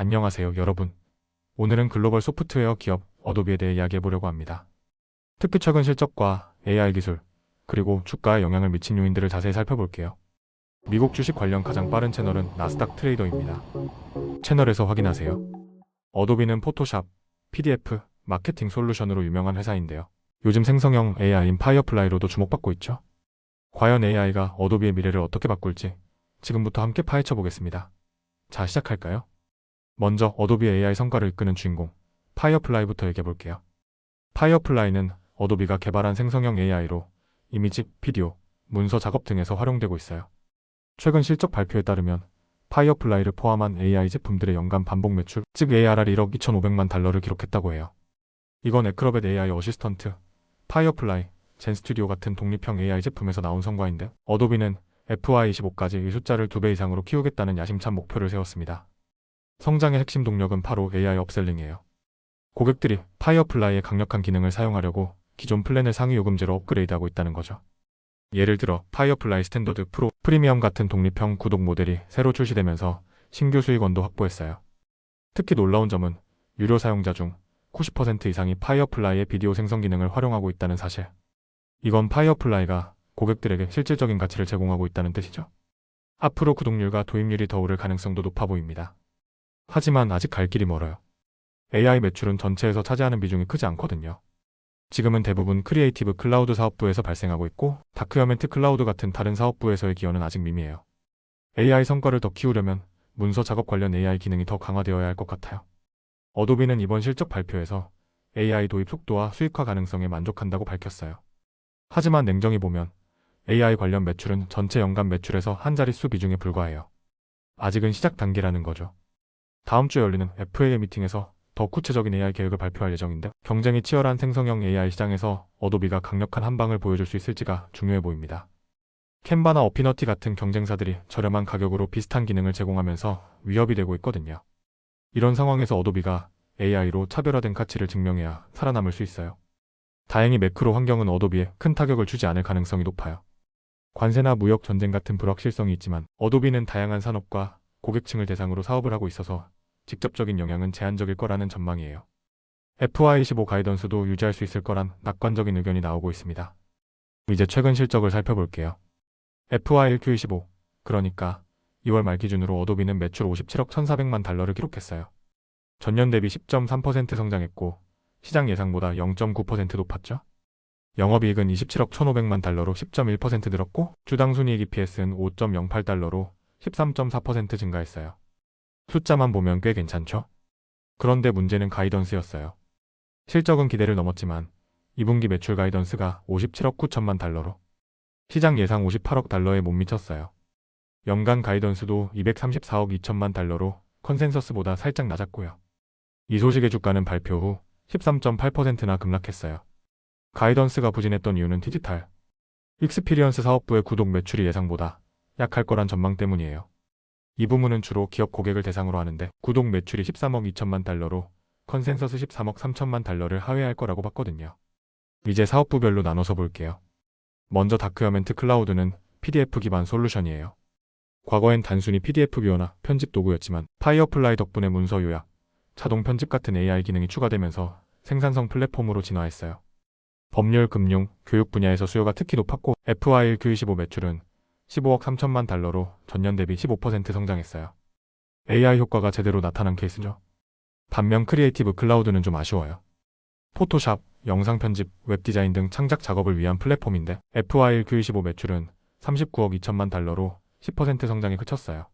안녕하세요, 여러분. 오늘은 글로벌 소프트웨어 기업 어도비에 대해 이야기해 보려고 합니다. 특히 최근 실적과 AI 기술, 그리고 주가에 영향을 미친 요인들을 자세히 살펴볼게요. 미국 주식 관련 가장 빠른 채널은 나스닥 트레이더입니다. 채널에서 확인하세요. 어도비는 포토샵, PDF, 마케팅 솔루션으로 유명한 회사인데요. 요즘 생성형 AI인 파이어플라이로도 주목받고 있죠. 과연 AI가 어도비의 미래를 어떻게 바꿀지 지금부터 함께 파헤쳐 보겠습니다. 자, 시작할까요? 먼저 어도비 AI 성과를 이끄는 주인공 파이어플라이부터 얘기해 볼게요. 파이어플라이는 어도비가 개발한 생성형 AI로 이미지, 비디오, 문서 작업 등에서 활용되고 있어요. 최근 실적 발표에 따르면 파이어플라이를 포함한 AI 제품들의 연간 반복 매출, 즉 ARR 1억 2,500만 달러를 기록했다고 해요. 이건 에크로벳 AI 어시스턴트, 파이어플라이, 젠스튜디오 같은 독립형 AI 제품에서 나온 성과인데 어도비는 FY25까지 이 숫자를 두배 이상으로 키우겠다는 야심찬 목표를 세웠습니다. 성장의 핵심 동력은 바로 AI 업셀링이에요. 고객들이 파이어플라이의 강력한 기능을 사용하려고 기존 플랜을 상위 요금제로 업그레이드하고 있다는 거죠. 예를 들어 파이어플라이 스탠더드 프로, 프리미엄 같은 독립형 구독 모델이 새로 출시되면서 신규 수익원도 확보했어요. 특히 놀라운 점은 유료 사용자 중 90% 이상이 파이어플라이의 비디오 생성 기능을 활용하고 있다는 사실. 이건 파이어플라이가 고객들에게 실질적인 가치를 제공하고 있다는 뜻이죠. 앞으로 구독률과 도입률이 더 오를 가능성도 높아 보입니다. 하지만 아직 갈 길이 멀어요. AI 매출은 전체에서 차지하는 비중이 크지 않거든요. 지금은 대부분 크리에이티브 클라우드 사업부에서 발생하고 있고 다큐멘트 클라우드 같은 다른 사업부에서의 기여는 아직 미미해요. AI 성과를 더 키우려면 문서 작업 관련 AI 기능이 더 강화되어야 할 것 같아요. 어도비는 이번 실적 발표에서 AI 도입 속도와 수익화 가능성에 만족한다고 밝혔어요. 하지만 냉정히 보면 AI 관련 매출은 전체 연간 매출에서 한 자릿수 비중에 불과해요. 아직은 시작 단계라는 거죠. 다음 주에 열리는 FAA 미팅에서 더 구체적인 AI 계획을 발표할 예정인데 경쟁이 치열한 생성형 AI 시장에서 어도비가 강력한 한방을 보여줄 수 있을지가 중요해 보입니다. 캔바나 어피너티 같은 경쟁사들이 저렴한 가격으로 비슷한 기능을 제공하면서 위협이 되고 있거든요. 이런 상황에서 어도비가 AI로 차별화된 가치를 증명해야 살아남을 수 있어요. 다행히 매크로 환경은 어도비에 큰 타격을 주지 않을 가능성이 높아요. 관세나 무역 전쟁 같은 불확실성이 있지만 어도비는 다양한 산업과 고객층을 대상으로 사업을 하고 있어서 직접적인 영향은 제한적일 거라는 전망이에요. FY25 가이던스도 유지할 수 있을 거란 낙관적인 의견이 나오고 있습니다. 이제 최근 실적을 살펴볼게요. FY1Q25, 그러니까 2월 말 기준으로 어도비는 매출 57억 1,400만 달러를 기록했어요. 전년 대비 10.3% 성장했고 시장 예상보다 0.9% 높았죠. 영업이익은 27억 1,500만 달러로 10.1% 늘었고 주당 순이익 EPS는 5.08달러로 13.4% 증가했어요. 숫자만 보면 꽤 괜찮죠? 그런데 문제는 가이던스였어요. 실적은 기대를 넘었지만 2분기 매출 가이던스가 57억 9천만 달러로 시장 예상 58억 달러에 못 미쳤어요. 연간 가이던스도 234억 2천만 달러로 컨센서스보다 살짝 낮았고요. 이 소식의 주가는 발표 후 13.8%나 급락했어요. 가이던스가 부진했던 이유는 디지털, 익스피리언스 사업부의 구독 매출이 예상보다 약할 거란 전망 때문이에요. 이 부문은 주로 기업 고객을 대상으로 하는데 구독 매출이 13억 2천만 달러로 컨센서스 13억 3천만 달러를 하회할 거라고 봤거든요. 이제 사업부별로 나눠서 볼게요. 먼저 다큐멘트 클라우드는 PDF 기반 솔루션이에요. 과거엔 단순히 PDF 뷰어나 편집 도구였지만 파이어플라이 덕분에 문서 요약, 자동 편집 같은 AI 기능이 추가되면서 생산성 플랫폼으로 진화했어요. 법률, 금융, 교육 분야에서 수요가 특히 높았고 FY1 Q25 매출은 15억 3천만 달러로 전년 대비 15% 성장했어요. AI 효과가 제대로 나타난 케이스죠. 반면 크리에이티브 클라우드는 좀 아쉬워요. 포토샵, 영상 편집, 웹 디자인 등 창작 작업을 위한 플랫폼인데 FY1 Q25 매출은 39억 2천만 달러로 10% 성장에 그쳤어요.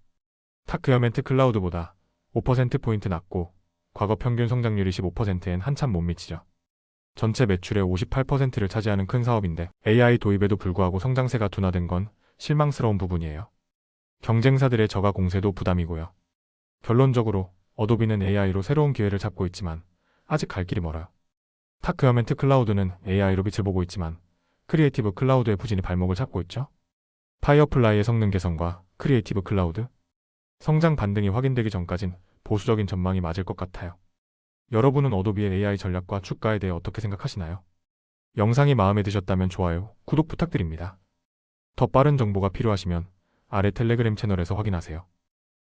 타크여멘트 클라우드보다 5%포인트 낮고 과거 평균 성장률이 15%엔 한참 못 미치죠. 전체 매출의 58%를 차지하는 큰 사업인데 AI 도입에도 불구하고 성장세가 둔화된 건 실망스러운 부분이에요. 경쟁사들의 저가 공세도 부담이고요. 결론적으로 어도비는 AI로 새로운 기회를 잡고 있지만 아직 갈 길이 멀어요. 타크여멘트 클라우드는 AI로 빛을 보고 있지만 크리에이티브 클라우드의 부진이 발목을 잡고 있죠. 파이어플라이의 성능 개선과 크리에이티브 클라우드 성장 반등이 확인되기 전까진 보수적인 전망이 맞을 것 같아요. 여러분은 어도비의 AI 전략과 주가에 대해 어떻게 생각하시나요? 영상이 마음에 드셨다면 좋아요, 구독 부탁드립니다. 더 빠른 정보가 필요하시면 아래 텔레그램 채널에서 확인하세요.